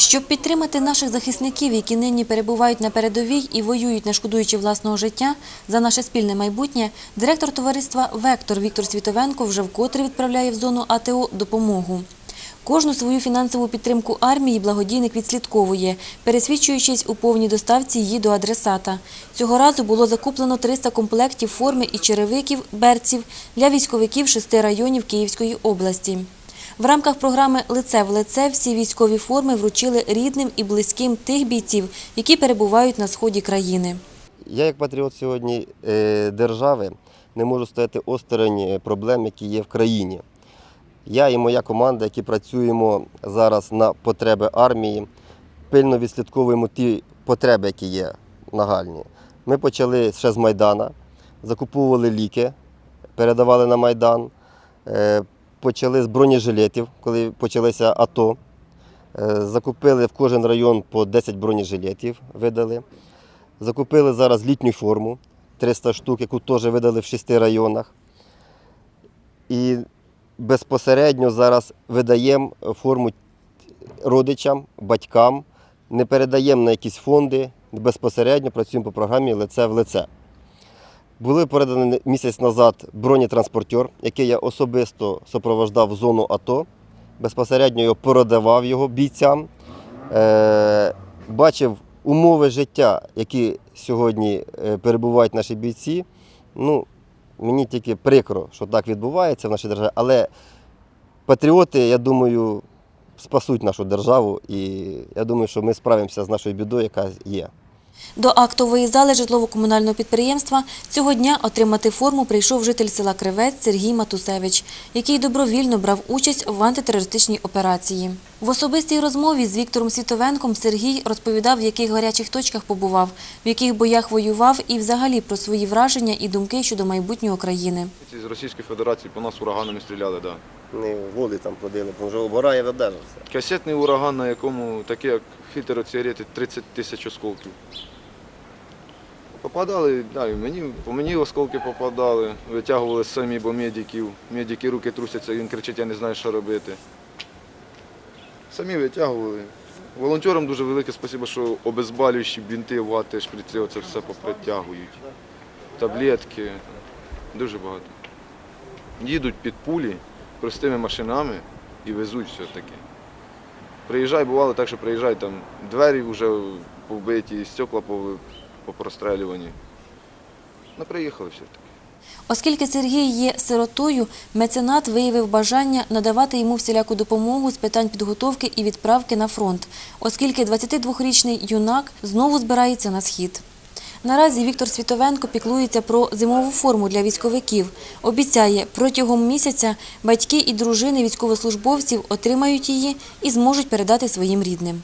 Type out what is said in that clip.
Щоб підтримати наших захисників, які нині перебувають на передовій і воюють, не шкодуючи власного життя за наше спільне майбутнє, директор товариства Вектор Віктор Світовенко вже вкотре відправляє в зону АТО допомогу. Кожну свою фінансову підтримку армії благодійник відслідковує, пересвідчуючись у повній доставці її до адресата. Цього разу було закуплено 300 комплектів форми і черевиків, берців для військовиків шести районів Київської області. В рамках програми Лице в лице всі військові форми вручили рідним і близьким тих бійців, які перебувають на сході країни. Я, як патріот сьогодні е, держави, не можу стояти осторонь е, проблем, які є в країні. Я і моя команда, які працюємо зараз на потреби армії, пильно відслідковуємо ті потреби, які є нагальні. Ми почали ще з Майдана, закуповували ліки, передавали на Майдан, е, почали з бронежилетів, коли почалися АТО. Е, Закупили в кожен район по 10 бронежилетів, видали. Закупили зараз літню форму 300 штук, яку теж видали в шести районах. І безпосередньо зараз видаємо форму родичам, батькам, не передаємо на якісь фонди, безпосередньо працюємо по програмі лице в лице. Були передані місяць назад бронетранспортер, який я особисто супроводжав в зону АТО, безпосередньо його передавав його бійцям. Е, бачив умови життя, які сьогодні е, перебувають наші бійці. Ну, мені тільки прикро, що так відбувається в нашій державі, але патріоти, я думаю, спасуть нашу державу, і я думаю, що ми справимося з нашою бідою, яка є. До актової зали житлово-комунального підприємства цього дня отримати форму прийшов житель села Кривець Сергій Матусевич, який добровільно брав участь в антитерористичній операції. В особистій розмові з Віктором Світовенком Сергій розповідав, в яких гарячих точках побував, в яких боях воював і взагалі про свої враження і думки щодо майбутнього країни. З Російської Федерації по нас ураганами стріляли, так. Да. Не воли там ходили, тому що обгорає видержався. Касетний ураган, на якому такі як фільтр цігарети 30 тисяч осколків. Попадали, да, і мені, по мені осколки попадали, витягували самі, бо медиків. Медики руки трусяться, він кричить, я не знаю, що робити. Самі витягували. Волонтерам дуже велике спасибо, що обезболюючі бінти, вати, шприци, оце все попритягують. Таблетки, дуже багато. Їдуть під пулі простими машинами і везуть все таки. Приїжджай, бувало так, що приїжджай, там двері вже побиті, стекла попрострелювані. Ну, приїхали все таки. Оскільки Сергій є сиротою, меценат виявив бажання надавати йому всіляку допомогу з питань підготовки і відправки на фронт, оскільки 22-річний юнак знову збирається на схід. Наразі Віктор Світовенко піклується про зимову форму для військовиків. Обіцяє, протягом місяця батьки і дружини військовослужбовців отримають її і зможуть передати своїм рідним.